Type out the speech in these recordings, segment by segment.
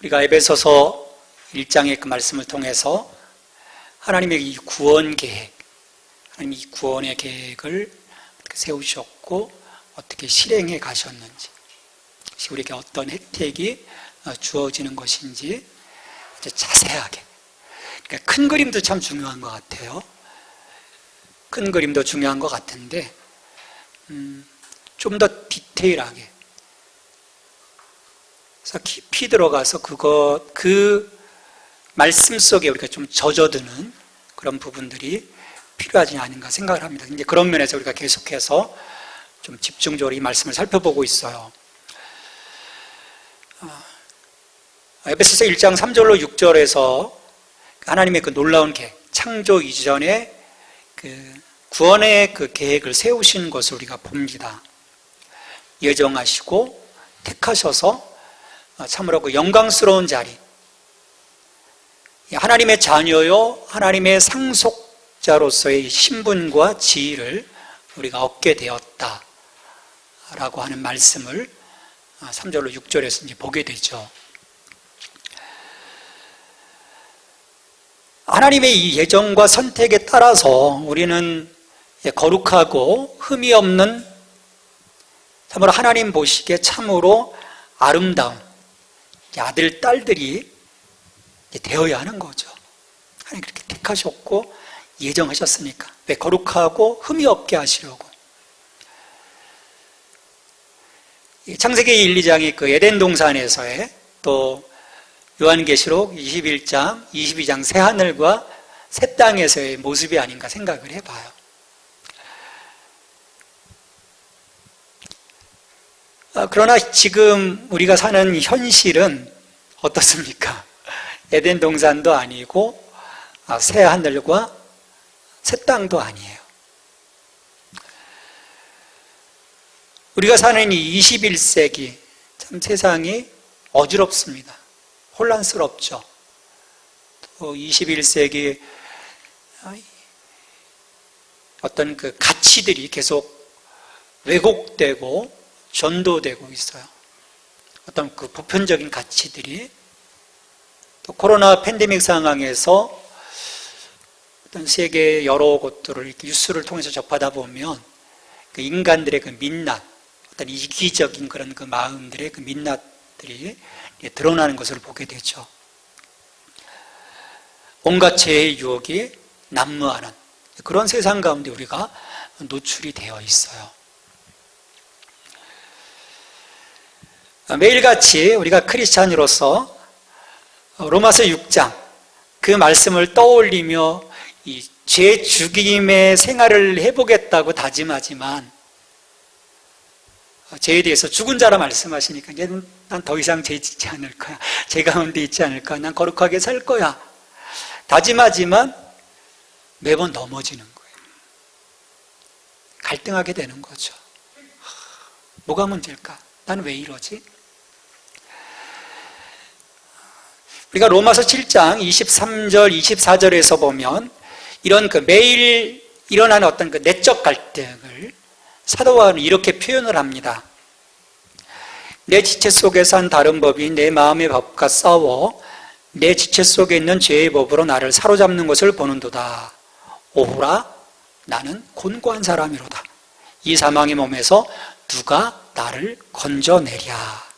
우리가 에베소서 1장의 그 말씀을 통해서 하나님의 이 구원 계획, 하나님 이 구원의 계획을 어떻게 세우셨고 어떻게 실행해 가셨는지, 우리에게 어떤 혜택이 어, 주어지는 것인지 이제 자세하게. 그러니까 큰 그림도 참 중요한 것 같아요. 큰 그림도 중요한 것 같은데 음, 좀 더 디테일하게 그래서 깊이 들어가서 그거 그 말씀 속에 우리가 좀 젖어드는 그런 부분들이 필요하지 않은가 생각을 합니다. 이제 그런 면에서 우리가 계속해서 좀 집중적으로 이 말씀을 살펴보고 있어요. 아, 에베소서 1장 3절로 6절에서 하나님의 그 놀라운 계획, 창조 이전에 그 구원의 그 계획을 세우신 것을 우리가 봅니다. 예정하시고 택하셔서 참으로 그 영광스러운 자리, 하나님의 자녀요, 하나님의 상속자로서의 신분과 지위를 우리가 얻게 되었다. 라고 하는 말씀을 3절로 6절에서 이제 보게 되죠. 하나님의 이 예정과 선택에 따라서 우리는 거룩하고 흠이 없는 참으로 하나님 보시기에 참으로 아름다운 아들, 딸들이 되어야 하는 거죠. 하나님 그렇게 택하셨고 예정하셨으니까. 왜 거룩하고 흠이 없게 하시려고. 창세기 1, 2장의 그 에덴 동산에서의 또 요한계시록 21장, 22장 새 하늘과 새 땅에서의 모습이 아닌가 생각을 해봐요. 그러나 지금 우리가 사는 현실은 어떻습니까? 에덴 동산도 아니고 아, 새 하늘과 새 땅도 아니에요. 우리가 사는 이 21세기 참 세상이 어지럽습니다. 혼란스럽죠. 또 21세기 어떤 그 가치들이 계속 왜곡되고 전도되고 있어요. 어떤 그 보편적인 가치들이 또 코로나 팬데믹 상황에서 어떤 세계 여러 곳들을 뉴스를 통해서 접하다 보면 그 인간들의 그 민낯, 어떤 이기적인 그런 그 마음들의 그 민낯들이 드러나는 것을 보게 되죠. 온갖 죄의 유혹이 난무하는 그런 세상 가운데 우리가 노출이 되어 있어요. 매일같이 우리가 크리스찬으로서 로마서 6장 그 말씀을 떠올리며 죄 죽임의 생활을 해보겠다고 다짐하지만 죄에 대해서 죽은 자라 말씀하시니까 난더 이상 죄 짓지 않을 거야. 죄 가운데 있지 않을 거야. 난 거룩하게 살 거야. 다짐하지만 매번 넘어지는 거예요. 갈등하게 되는 거죠. 뭐가 문제일까? 나는 왜 이러지? 우리가 로마서 7장 23절, 24절에서 보면 이런 그 매일 일어나는 어떤 그 내적 갈등을 사도 바울은 이렇게 표현을 합니다. 내 지체 속에 산 다른 법이 내 마음의 법과 싸워 내 지체 속에 있는 죄의 법으로 나를 사로잡는 것을 보는도다. 오후라 나는 곤고한 사람이로다. 이 사망의 몸에서 누가 나를 건져내랴.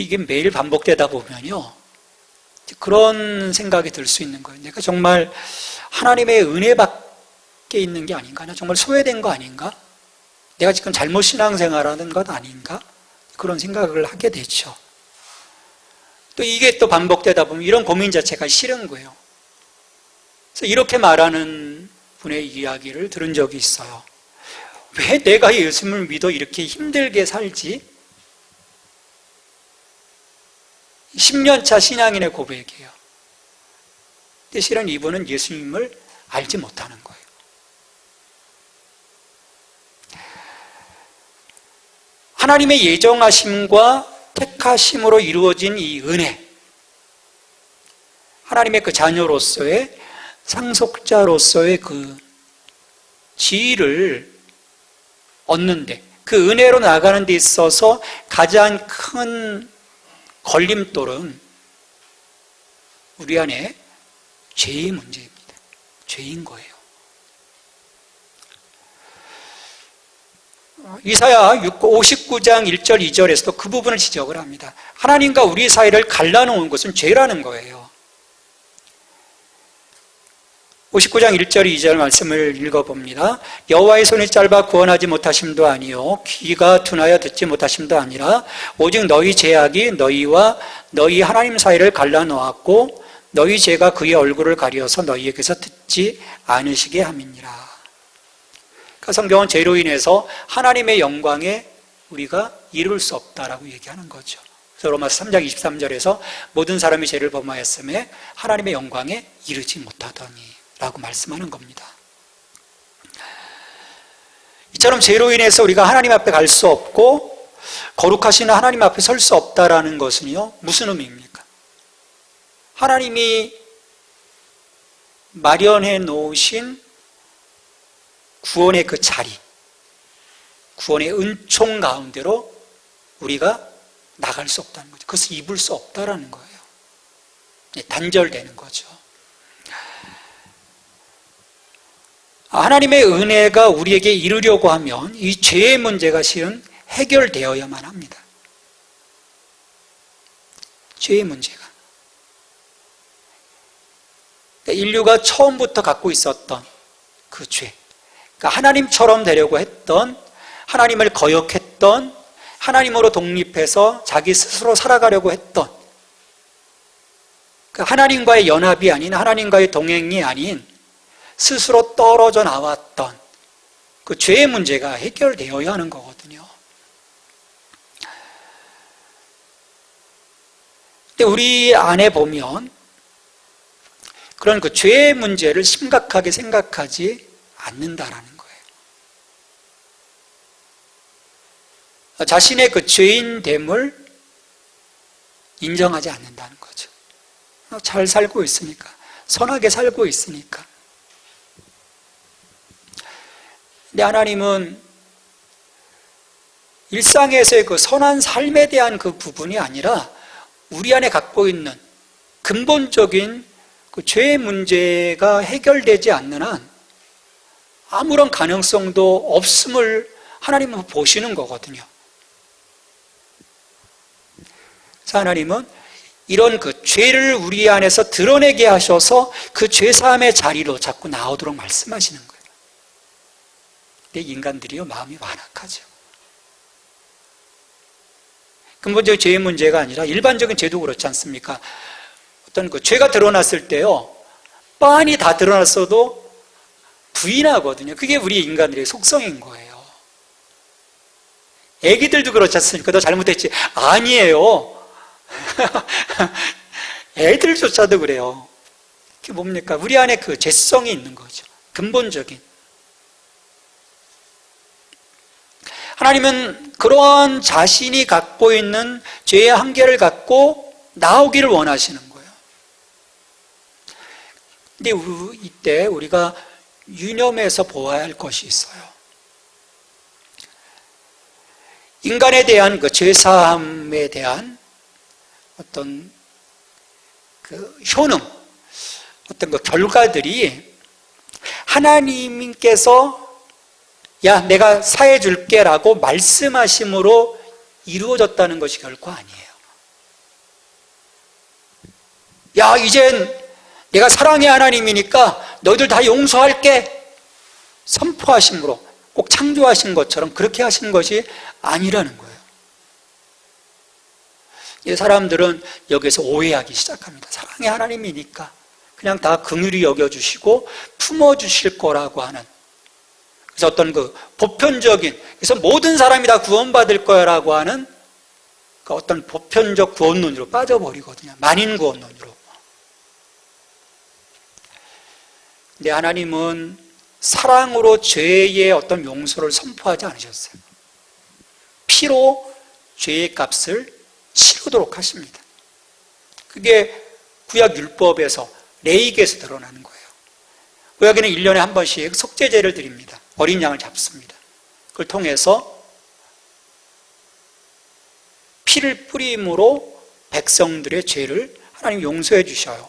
이게 매일 반복되다 보면요. 그런 생각이 들 수 있는 거예요. 내가 정말 하나님의 은혜 밖에 있는 게 아닌가? 나 정말 소외된 거 아닌가? 내가 지금 잘못 신앙생활하는 것 아닌가? 그런 생각을 하게 되죠. 또 이게 또 반복되다 보면 이런 고민 자체가 싫은 거예요. 그래서 이렇게 말하는 분의 이야기를 들은 적이 있어요. 왜 내가 예수님을 믿어 이렇게 힘들게 살지? 10년차 신앙인의 고백이에요. 근데 실은 이분은 예수님을 알지 못하는 거예요. 하나님의 예정하심과 택하심으로 이루어진 이 은혜, 하나님의 그 자녀로서의 상속자로서의 그 지위를 얻는데 그 은혜로 나가는 데 있어서 가장 큰 걸림돌은 우리 안에 죄의 문제입니다. 죄인 거예요. 이사야 59장 1절 2절에서도 그 부분을 지적을 합니다. 하나님과 우리 사이를 갈라놓은 것은 죄라는 거예요. 59장 1절 2절 말씀을 읽어봅니다. 여호와의 손이 짧아 구원하지 못하심도 아니요 귀가 둔하여 듣지 못하심도 아니라 오직 너희 죄악이 너희와 너희 하나님 사이를 갈라 놓았고 너희 죄가 그의 얼굴을 가리어서 너희에게서 듣지 않으시게 함이니라. 그 성경은 죄로 인해서 하나님의 영광에 우리가 이룰 수 없다라고 얘기하는 거죠. 로마서 3장 23절에서 모든 사람이 죄를 범하였음에 하나님의 영광에 이르지 못하더니 라고 말씀하는 겁니다. 이처럼 죄로 인해서 우리가 하나님 앞에 갈 수 없고 거룩하신 하나님 앞에 설 수 없다라는 것은요. 무슨 의미입니까? 하나님이 마련해 놓으신 구원의 그 자리, 구원의 은총 가운데로 우리가 나갈 수 없다는 거죠. 그것을 입을 수 없다라는 거예요. 네, 단절되는 거죠. 하나님의 은혜가 우리에게 이르려고 하면 이 죄의 문제가 실은 해결되어야만 합니다. 죄의 문제가. 그러니까 인류가 처음부터 갖고 있었던 그 죄. 그러니까 하나님처럼 되려고 했던, 하나님을 거역했던, 하나님으로 독립해서 자기 스스로 살아가려고 했던, 그 하나님과의 연합이 아닌 하나님과의 동행이 아닌 스스로 떨어져 나왔던 그 죄의 문제가 해결되어야 하는 거거든요. 근데 우리 안에 보면 그런 그 죄의 문제를 심각하게 생각하지 않는다라는 거예요. 자신의 그 죄인됨을 인정하지 않는다는 거죠. 잘 살고 있으니까, 선하게 살고 있으니까. 근데 하나님은 일상에서의 그 선한 삶에 대한 그 부분이 아니라 우리 안에 갖고 있는 근본적인 그 죄의 문제가 해결되지 않는 한 아무런 가능성도 없음을 하나님은 보시는 거거든요. 하나님은 이런 그 죄를 우리 안에서 드러내게 하셔서 그 죄사함의 자리로 자꾸 나오도록 말씀하시는 거예요. 근데 인간들이요, 마음이 완악하죠. 근본적인 죄의 문제가 아니라 일반적인 죄도 그렇지 않습니까? 어떤 그 죄가 드러났을 때요, 빤히 다 드러났어도 부인하거든요. 그게 우리 인간들의 속성인 거예요. 애기들도 그렇지 않습니까? 너 잘못했지. 아니에요. 애들조차도 그래요. 그게 뭡니까? 우리 안에 그 죄성이 있는 거죠. 근본적인. 하나님은 그러한 자신이 갖고 있는 죄의 한계를 갖고 나오기를 원하시는 거예요. 근데 이때 우리가 유념해서 보아야 할 것이 있어요. 인간에 대한 그 죄사함에 대한 어떤 그 효능, 어떤 그 결과들이 하나님께서 야, 내가 사해 줄게 라고 말씀하심으로 이루어졌다는 것이 결코 아니에요. 야, 이젠 내가 사랑의 하나님이니까 너희들 다 용서할게. 선포하심으로 꼭 창조하신 것처럼 그렇게 하신 것이 아니라는 거예요. 이 사람들은 여기서 오해하기 시작합니다. 사랑의 하나님이니까 그냥 다 긍휼히 여겨주시고 품어주실 거라고 하는 그래서 어떤 그 보편적인 그래서 모든 사람이 다 구원받을 거야라고 하는 그 어떤 보편적 구원론으로 빠져버리거든요. 만인 구원론으로. 근데 하나님은 사랑으로 죄의 어떤 용서를 선포하지 않으셨어요. 피로 죄의 값을 치르도록 하십니다. 그게 구약 율법에서 레이기에서 드러나는 거예요. 구약에는 1년에 한 번씩 속죄제를 드립니다. 어린 양을 잡습니다. 그걸 통해서 피를 뿌림으로 백성들의 죄를 하나님 용서해 주셔요.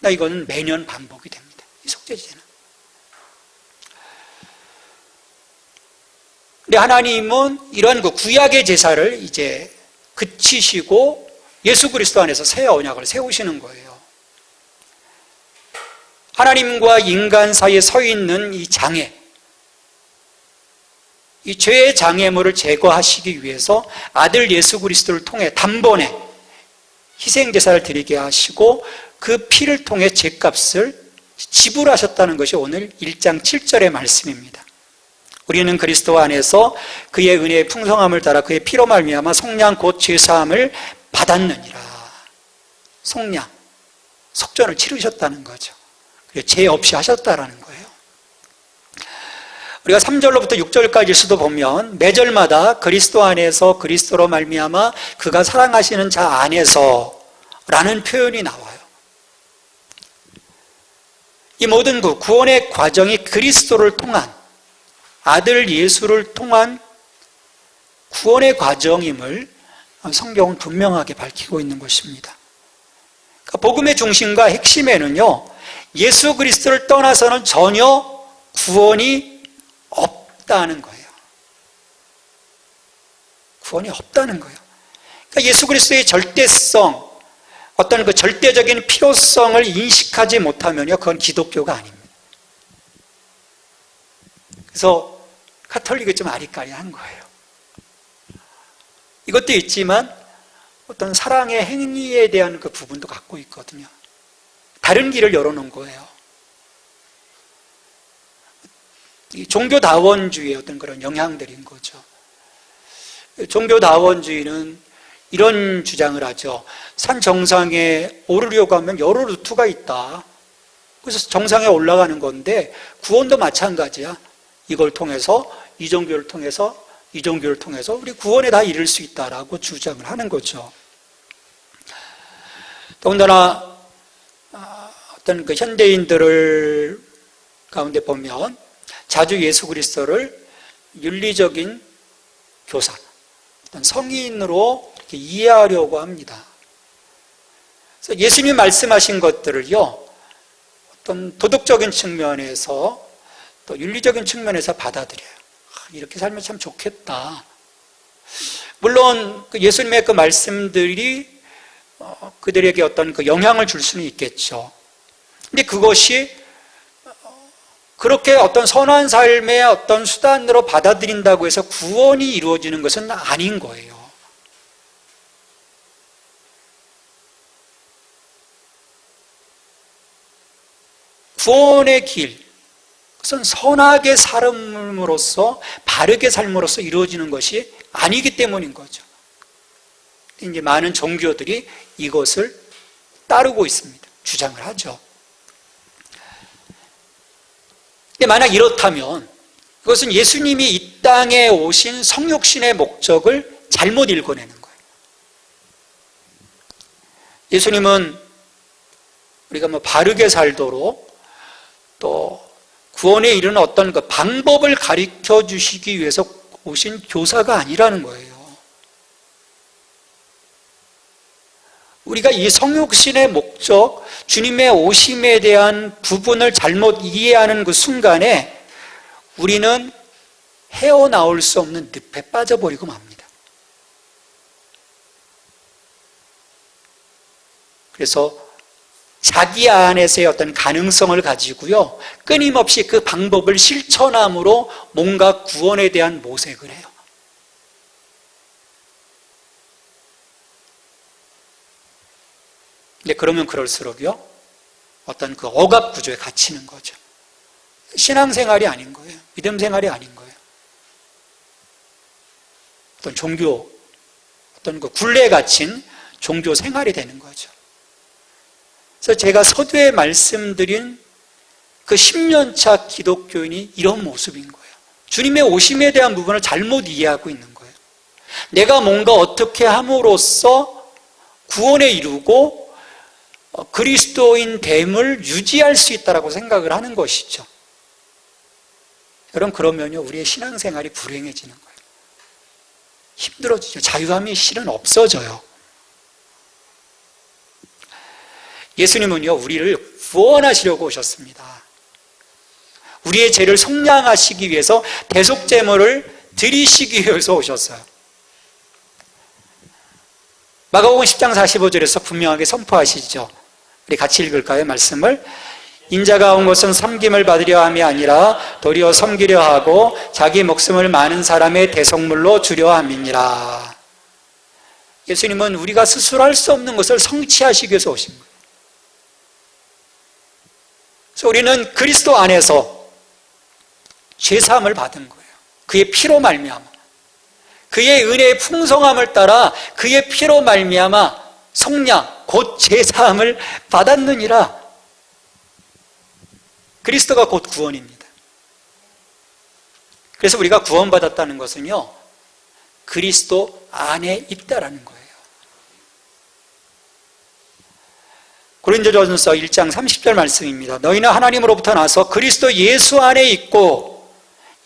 나 이거는 매년 반복이 됩니다. 이 속죄제는. 근데 하나님은 이러한 그 구약의 제사를 이제 그치시고 예수 그리스도 안에서 새 언약을 세우시는 거예요. 하나님과 인간 사이에 서 있는 이 장애, 이 죄의 장애물을 제거하시기 위해서 아들 예수 그리스도를 통해 단번에 희생 제사를 드리게 하시고 그 피를 통해 죄값을 지불하셨다는 것이 오늘 1장 7절의 말씀입니다. 우리는 그리스도 안에서 그의 은혜의 풍성함을 따라 그의 피로 말미암아 속량 곧 죄사함을 받았느니라. 속량, 속전을 치르셨다는 거죠. 죄 없이 하셨다라는 거예요. 우리가 3절로부터 6절까지 도 보면 매절마다 그리스도 안에서 그리스도로 말미암아 그가 사랑하시는 자 안에서 라는 표현이 나와요. 이 모든 그 구원의 과정이 그리스도를 통한 아들 예수를 통한 구원의 과정임을 성경은 분명하게 밝히고 있는 것입니다. 그러니까 복음의 중심과 핵심에는요, 예수 그리스도를 떠나서는 전혀 구원이 없다는 거예요. 구원이 없다는 거예요. 그러니까 예수 그리스도의 절대성, 어떤 그 절대적인 필요성을 인식하지 못하면요, 그건 기독교가 아닙니다. 그래서 카톨릭이 좀 아리까리한 거예요. 이것도 있지만 어떤 사랑의 행위에 대한 그 부분도 갖고 있거든요. 다른 길을 열어놓은 거예요. 종교다원주의의 어떤 그런 영향들인 거죠. 종교다원주의는 이런 주장을 하죠. 산 정상에 오르려고 하면 여러 루트가 있다. 그래서 정상에 올라가는 건데 구원도 마찬가지야. 이걸 통해서 이 종교를 통해서 이 종교를 통해서 우리 구원에 다 이를 수 있다라고 주장을 하는 거죠. 더군다나 아, 어떤 그 현대인들을 가운데 보면 자주 예수 그리스도를 윤리적인 교사, 어떤 성인으로 이렇게 이해하려고 합니다. 그래서 예수님 말씀하신 것들을요, 어떤 도덕적인 측면에서 또 윤리적인 측면에서 받아들여요. 아, 이렇게 살면 참 좋겠다. 물론 그 예수님의 그 말씀들이 어, 그들에게 어떤 그 영향을 줄 수는 있겠죠. 근데 그것이 어, 그렇게 어떤 선한 삶의 어떤 수단으로 받아들인다고 해서 구원이 이루어지는 것은 아닌 거예요. 구원의 길, 그것은 선하게 삶으로써 바르게 삶으로써 이루어지는 것이 아니기 때문인 거죠. 이제 많은 종교들이 이것을 따르고 있습니다. 주장을 하죠. 근데 만약 이렇다면 그것은 예수님이 이 땅에 오신 성육신의 목적을 잘못 읽어내는 거예요. 예수님은 우리가 뭐 바르게 살도록 또 구원에 이르는 어떤 그 방법을 가르쳐 주시기 위해서 오신 교사가 아니라는 거예요. 우리가 이 성육신의 목적, 주님의 오심에 대한 부분을 잘못 이해하는 그 순간에 우리는 헤어나올 수 없는 늪에 빠져버리고 맙니다. 그래서 자기 안에서의 어떤 가능성을 가지고요. 끊임없이 그 방법을 실천함으로 뭔가 구원에 대한 모색을 해요. 근데 그러면 그럴수록요. 어떤 그 억압 구조에 갇히는 거죠. 신앙생활이 아닌 거예요. 믿음 생활이 아닌 거예요. 어떤 종교, 어떤 그 굴레에 갇힌 종교 생활이 되는 거죠. 그래서 제가 서두에 말씀드린 그 10년차 기독교인이 이런 모습인 거예요. 주님의 오심에 대한 부분을 잘못 이해하고 있는 거예요. 내가 뭔가 어떻게 함으로써 구원에 이루고 어, 그리스도인 됨을 유지할 수 있다라고 생각을 하는 것이죠. 여러분 그러면요 우리의 신앙생활이 불행해지는 거예요. 힘들어지죠. 자유함이 실은 없어져요. 예수님은요, 우리를 구원하시려고 오셨습니다. 우리의 죄를 속량하시기 위해서 대속 제물을 드리시기 위해서 오셨어요. 마가복음 10장 45절에서 분명하게 선포하시죠. 우리 같이 읽을까요? 말씀을. 인자가 온 것은 섬김을 받으려 함이 아니라 도리어 섬기려 하고 자기 목숨을 많은 사람의 대성물로 주려 함이니라. 예수님은 우리가 스스로 할 수 없는 것을 성취하시기 위해서 오신 거예요. 그래서 우리는 그리스도 안에서 죄사함을 받은 거예요. 그의 피로 말미암아. 그의 은혜의 풍성함을 따라 그의 피로 말미암아 성량 곧 죄사함을 받았느니라. 그리스도가 곧 구원입니다. 그래서 우리가 구원받았다는 것은요. 그리스도 안에 있다라는 거예요. 고린도전서 1장 30절 말씀입니다. 너희는 하나님으로부터 나서 그리스도 예수 안에 있고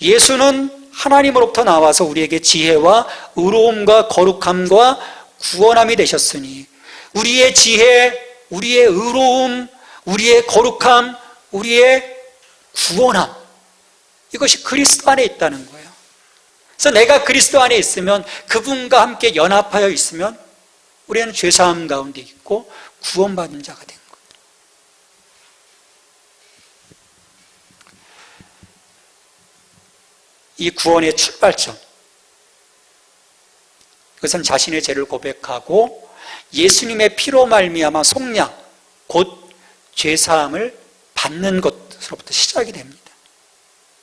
예수는 하나님으로부터 나와서 우리에게 지혜와 의로움과 거룩함과 구원함이 되셨으니 우리의 지혜, 우리의 의로움, 우리의 거룩함, 우리의 구원함 이것이 그리스도 안에 있다는 거예요. 그래서 내가 그리스도 안에 있으면 그분과 함께 연합하여 있으면 우리는 죄사함 가운데 있고 구원받은 자가 된 거예요. 이 구원의 출발점. 그것은 자신의 죄를 고백하고 예수님의 피로 말미암아 속량, 곧 죄사함을 받는 것으로부터 시작이 됩니다.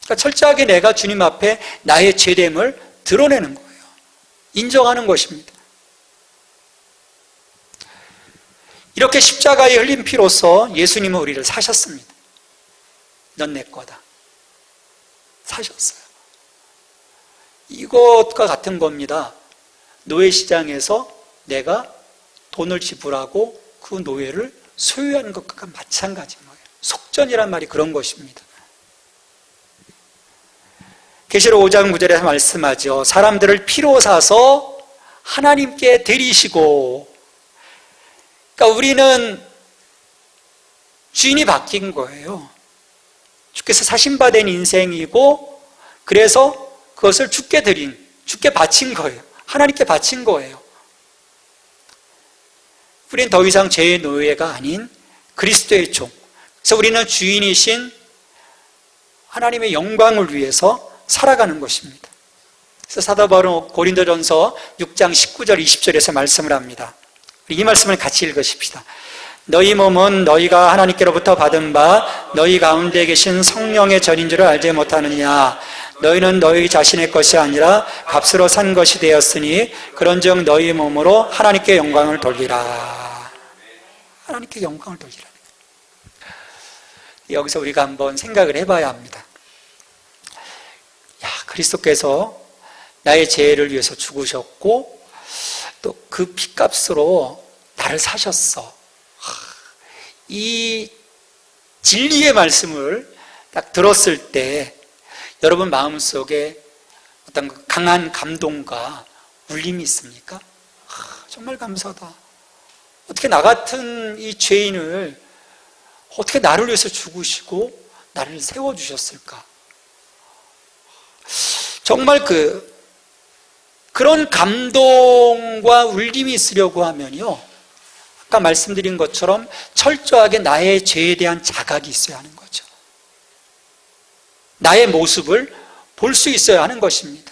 그러니까 철저하게 내가 주님 앞에 나의 죄됨을 드러내는 거예요. 인정하는 것입니다. 이렇게 십자가에 흘린 피로서 예수님은 우리를 사셨습니다. 넌 내 거다. 사셨어요. 이것과 같은 겁니다. 노예시장에서 내가 돈을 지불하고 그 노예를 소유한 것과 마찬가지인 거예요. 속전이란 말이 그런 것입니다. 계시록 5장 9절에서 말씀하죠. 사람들을 피로 사서 하나님께 데리시고 그러니까 우리는 주인이 바뀐 거예요. 주께서 사신받은 인생이고 그래서 그것을 주께 드린, 주께 바친 거예요. 하나님께 바친 거예요. 우리는 더 이상 죄의 노예가 아닌 그리스도의 종. 그래서 우리는 주인이신 하나님의 영광을 위해서 살아가는 것입니다. 그래서 사도 바울은 고린도전서 6장 19절 20절에서 말씀을 합니다. 이 말씀을 같이 읽으십시다. 너희 몸은 너희가 하나님께로부터 받은 바 너희 가운데 계신 성령의 전인 줄을 알지 못하느냐 너희는 너희 자신의 것이 아니라 값으로 산 것이 되었으니 그런즉 너희 몸으로 하나님께 영광을 돌리라 하나님께 영광을 돌리라 여기서 우리가 한번 생각을 해봐야 합니다 야 그리스도께서 나의 죄를 위해서 죽으셨고 또 그 피값으로 나를 사셨어 이 진리의 말씀을 딱 들었을 때 여러분 마음속에 어떤 그 강한 감동과 울림이 있습니까? 아, 정말 감사하다. 어떻게 나 같은 이 죄인을 어떻게 나를 위해서 죽으시고 나를 세워주셨을까? 정말 그, 그런 감동과 울림이 있으려고 하면요. 아까 말씀드린 것처럼 철저하게 나의 죄에 대한 자각이 있어야 하는 거죠. 나의 모습을 볼 수 있어야 하는 것입니다.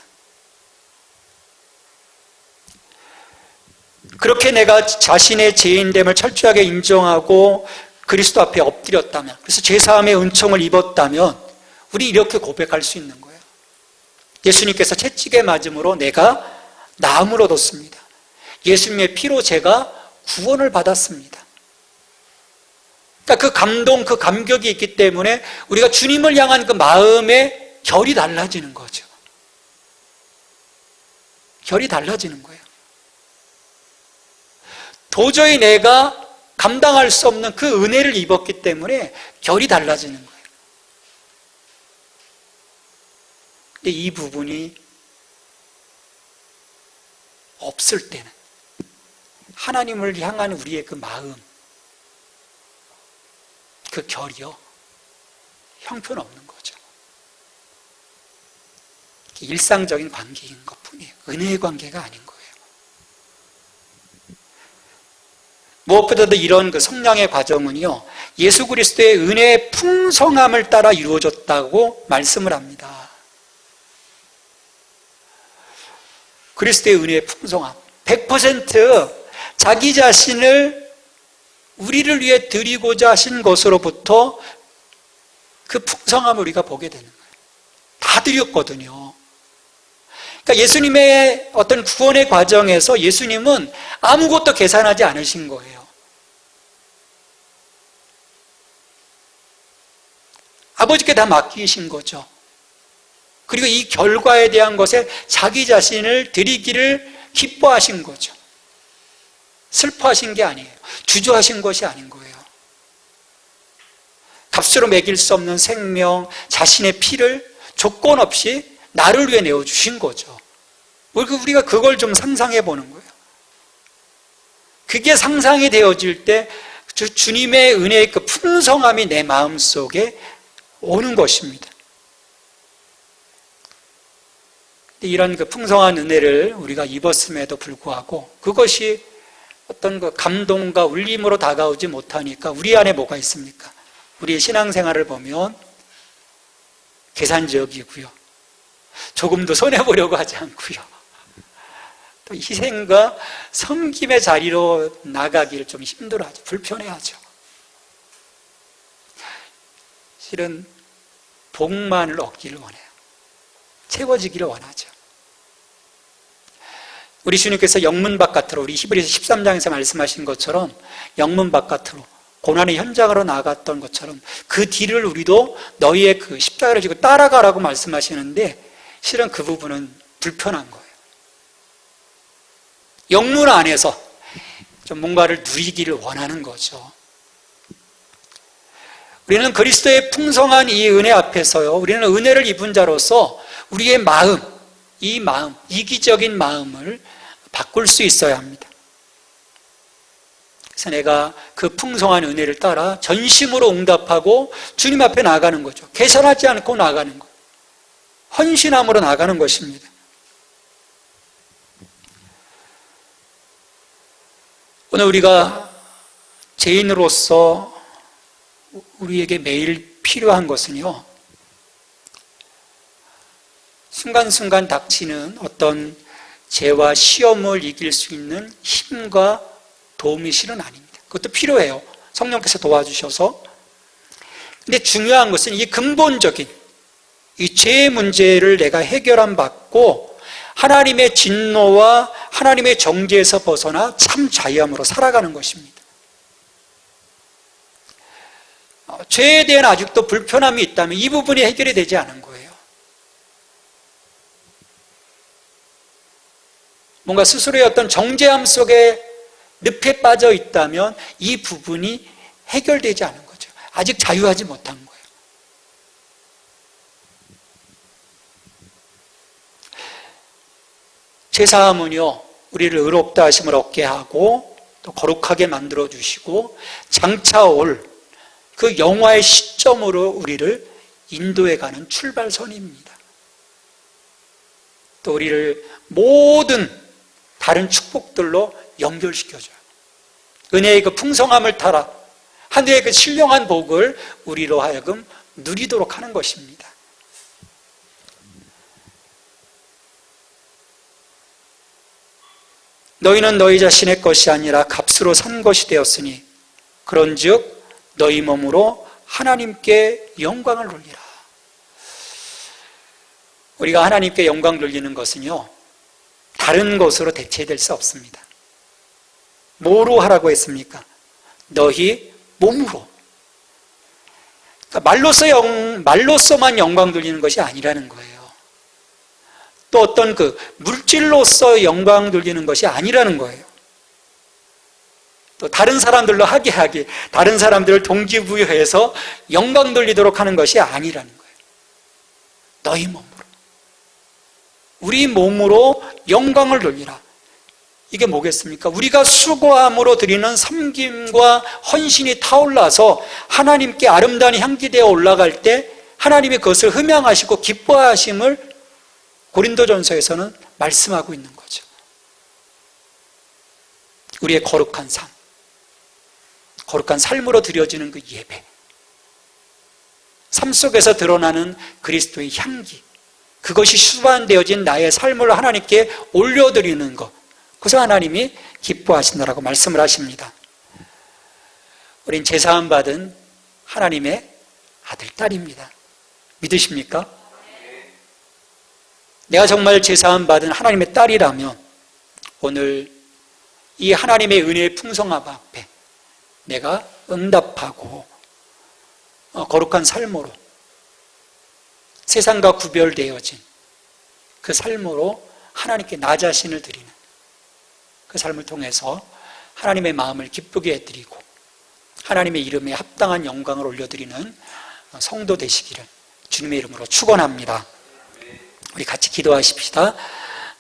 그렇게 내가 자신의 죄인됨을 철저하게 인정하고 그리스도 앞에 엎드렸다면, 그래서 죄사함의 은총을 입었다면, 우리 이렇게 고백할 수 있는 거예요. 예수님께서 채찍에 맞음으로 내가 나음을 얻었습니다. 예수님의 피로 제가 구원을 받았습니다. 그러니까 그 감동, 그 감격이 있기 때문에 우리가 주님을 향한 그 마음의 결이 달라지는 거죠. 결이 달라지는 거예요. 도저히 내가 감당할 수 없는 그 은혜를 입었기 때문에 결이 달라지는 거예요. 근데 이 부분이 없을 때는 하나님을 향한 우리의 그 마음, 그 결이요. 형편없는 거죠. 일상적인 관계인 것 뿐이에요. 은혜의 관계가 아닌 거예요. 무엇보다도 이런 그 성량의 과정은요, 예수 그리스도의 은혜의 풍성함을 따라 이루어졌다고 말씀을 합니다. 그리스도의 은혜의 풍성함. 100% 자기 자신을 우리를 위해 드리고자 하신 것으로부터 그 풍성함을 우리가 보게 되는 거예요. 다 드렸거든요. 그러니까 예수님의 어떤 구원의 과정에서 예수님은 아무것도 계산하지 않으신 거예요. 아버지께 다 맡기신 거죠. 그리고 이 결과에 대한 것에 자기 자신을 드리기를 기뻐하신 거죠. 슬퍼하신 게 아니에요. 주저하신 것이 아닌 거예요. 값으로 매길 수 없는 생명, 자신의 피를 조건 없이 나를 위해 내어주신 거죠. 우리가 그걸 좀 상상해 보는 거예요. 그게 상상이 되어질 때 주님의 은혜의 그 풍성함이 내 마음 속에 오는 것입니다. 이런 그 풍성한 은혜를 우리가 입었음에도 불구하고 그것이 어떤 그 감동과 울림으로 다가오지 못하니까 우리 안에 뭐가 있습니까? 우리의 신앙생활을 보면 계산적이고요. 조금도 손해보려고 하지 않고요. 또 희생과 섬김의 자리로 나가기를 좀 힘들어하죠. 불편해하죠. 실은 복만을 얻기를 원해요. 채워지기를 원하죠. 우리 주님께서 영문 바깥으로 우리 히브리서 13장에서 말씀하신 것처럼 영문 바깥으로 고난의 현장으로 나갔던 것처럼 그 뒤를 우리도 너희의 그 십자가를 지고 따라가라고 말씀하시는데 실은 그 부분은 불편한 거예요. 영문 안에서 좀 뭔가를 누리기를 원하는 거죠. 우리는 그리스도의 풍성한 이 은혜 앞에서요, 우리는 은혜를 입은 자로서 우리의 마음, 이 마음, 이기적인 마음을 바꿀 수 있어야 합니다. 그래서 내가 그 풍성한 은혜를 따라 전심으로 응답하고 주님 앞에 나가는 거죠. 계산하지 않고 나가는 거. 헌신함으로 나가는 것입니다. 오늘 우리가 죄인으로서 우리에게 매일 필요한 것은요, 순간순간 닥치는 어떤 죄와 시험을 이길 수 있는 힘과 도움이 실은 아닙니다. 그것도 필요해요. 성령께서 도와주셔서. 근데 중요한 것은 이 근본적인 이 죄의 문제를 내가 해결함 받고 하나님의 진노와 하나님의 정죄에서 벗어나 참 자유함으로 살아가는 것입니다. 어, 죄에 대한 아직도 불편함이 있다면 이 부분이 해결이 되지 않은 거예요. 뭔가 스스로의 어떤 정죄함 속에 늪에 빠져 있다면 이 부분이 해결되지 않은 거죠. 아직 자유하지 못한 거예요. 제사함은요, 우리를 의롭다 하심을 얻게 하고 또 거룩하게 만들어 주시고 장차 올 그 영화의 시점으로 우리를 인도해 가는 출발선입니다. 또 우리를 모든 다른 축복들로 연결시켜줘요. 은혜의 그 풍성함을 따라 하늘의 그 신령한 복을 우리로 하여금 누리도록 하는 것입니다. 너희는 너희 자신의 것이 아니라 값으로 산 것이 되었으니 그런즉 너희 몸으로 하나님께 영광을 돌리라. 우리가 하나님께 영광 돌리는 것은요 다른 것으로 대체될 수 없습니다. 뭐로 하라고 했습니까? 너희 몸으로. 그러니까 말로서 영, 말로서만 영광 돌리는 것이 아니라는 거예요. 또 어떤 그 물질로서 영광 돌리는 것이 아니라는 거예요. 또 다른 사람들로 하게 하게, 다른 사람들을 동기부여해서 영광 돌리도록 하는 것이 아니라는 거예요. 너희 몸으로. 우리 몸으로 영광을 돌리라. 이게 뭐겠습니까? 우리가 수고함으로 드리는 섬김과 헌신이 타올라서 하나님께 아름다운 향기 되어 올라갈 때 하나님이 그것을 흠양하시고 기뻐하심을 고린도전서에서는 말씀하고 있는 거죠. 우리의 거룩한 삶, 거룩한 삶으로 드려지는 그 예배, 삶 속에서 드러나는 그리스도의 향기, 그것이 수반되어진 나의 삶을 하나님께 올려드리는 것, 그것을 하나님이 기뻐하신다라고 말씀을 하십니다. 우린 제사함 받은 하나님의 아들, 딸입니다. 믿으십니까? 내가 정말 제사함 받은 하나님의 딸이라면 오늘 이 하나님의 은혜의 풍성함 앞에 내가 응답하고 어, 거룩한 삶으로 세상과 구별되어진 그 삶으로 하나님께 나 자신을 드리는 그 삶을 통해서 하나님의 마음을 기쁘게 해드리고 하나님의 이름에 합당한 영광을 올려드리는 성도 되시기를 주님의 이름으로 축원합니다. 우리 같이 기도하십시다.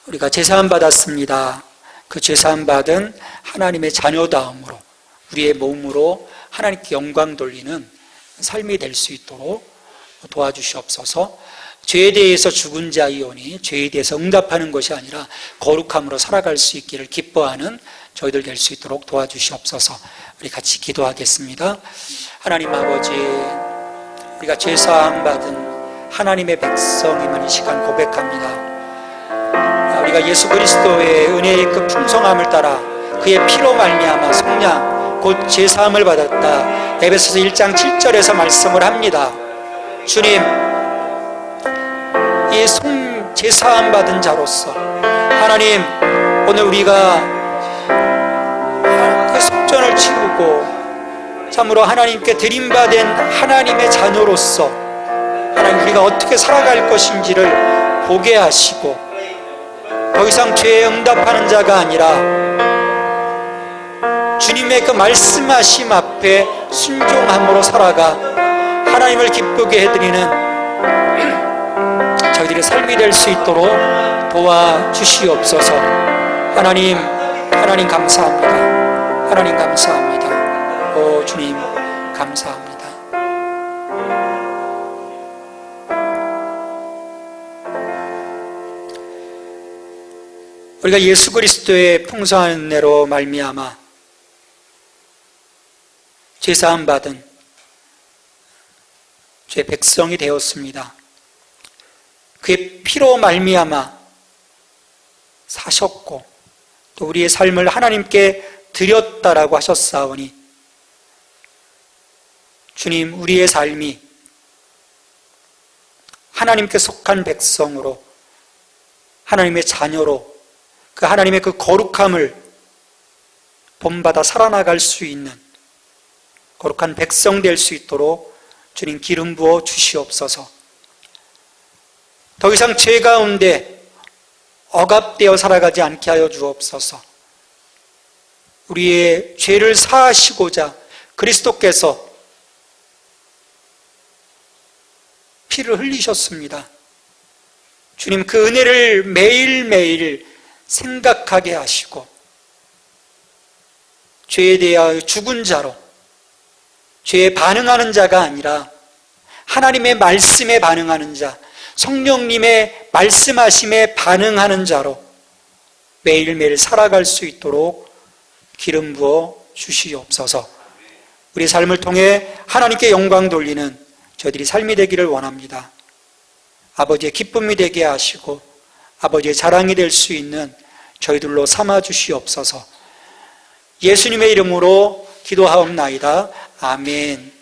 우리가 제사함 받았습니다. 그 제사함 받은 하나님의 자녀다움으로 우리의 몸으로 하나님께 영광 돌리는 삶이 될 수 있도록 도와주시옵소서. 죄에 대해서 죽은 자이오니 죄에 대해서 응답하는 것이 아니라 거룩함으로 살아갈 수 있기를 기뻐하는 저희들 될 수 있도록 도와주시옵소서. 우리 같이 기도하겠습니다. 하나님 아버지, 우리가 죄사함 받은 하나님의 백성임을 이 시간 고백합니다. 우리가 예수 그리스도의 은혜의 그 풍성함을 따라 그의 피로 말미암아 성량 곧 제사함을 받았다. 에베소서 1장 7절에서 말씀을 합니다. 주님, 이 송 제사함 받은 자로서 하나님 오늘 우리가 그 속전을 치르고 참으로 하나님께 드림받은 하나님의 자녀로서 하나님 우리가 어떻게 살아갈 것인지를 보게 하시고 더 이상 죄에 응답하는 자가 아니라 주님의 그 말씀하심 앞에 순종함으로 살아가 하나님을 기쁘게 해드리는 저희들의 삶이 될 수 있도록 도와주시옵소서. 하나님, 하나님 감사합니다. 하나님 감사합니다. 오 주님 감사합니다. 우리가 예수 그리스도의 풍성한 은혜로 말미암아 죄사함 받은 죄 백성이 되었습니다. 그의 피로 말미암아 사셨고 또 우리의 삶을 하나님께 드렸다라고 하셨사오니 주님 우리의 삶이 하나님께 속한 백성으로 하나님의 자녀로 그 하나님의 그 거룩함을 본받아 살아나갈 수 있는 거룩한 백성 될 수 있도록 주님 기름 부어 주시옵소서. 더 이상 죄 가운데 억압되어 살아가지 않게 하여 주옵소서. 우리의 죄를 사하시고자 그리스도께서 피를 흘리셨습니다. 주님 그 은혜를 매일매일 생각하게 하시고 죄에 대하여 죽은 자로 죄에 반응하는 자가 아니라 하나님의 말씀에 반응하는 자, 성령님의 말씀하심에 반응하는 자로 매일매일 살아갈 수 있도록 기름 부어 주시옵소서. 우리 삶을 통해 하나님께 영광 돌리는 저희들이 삶이 되기를 원합니다. 아버지의 기쁨이 되게 하시고 아버지의 자랑이 될 수 있는 저희들로 삼아 주시옵소서. 예수님의 이름으로 기도하옵나이다. 아멘.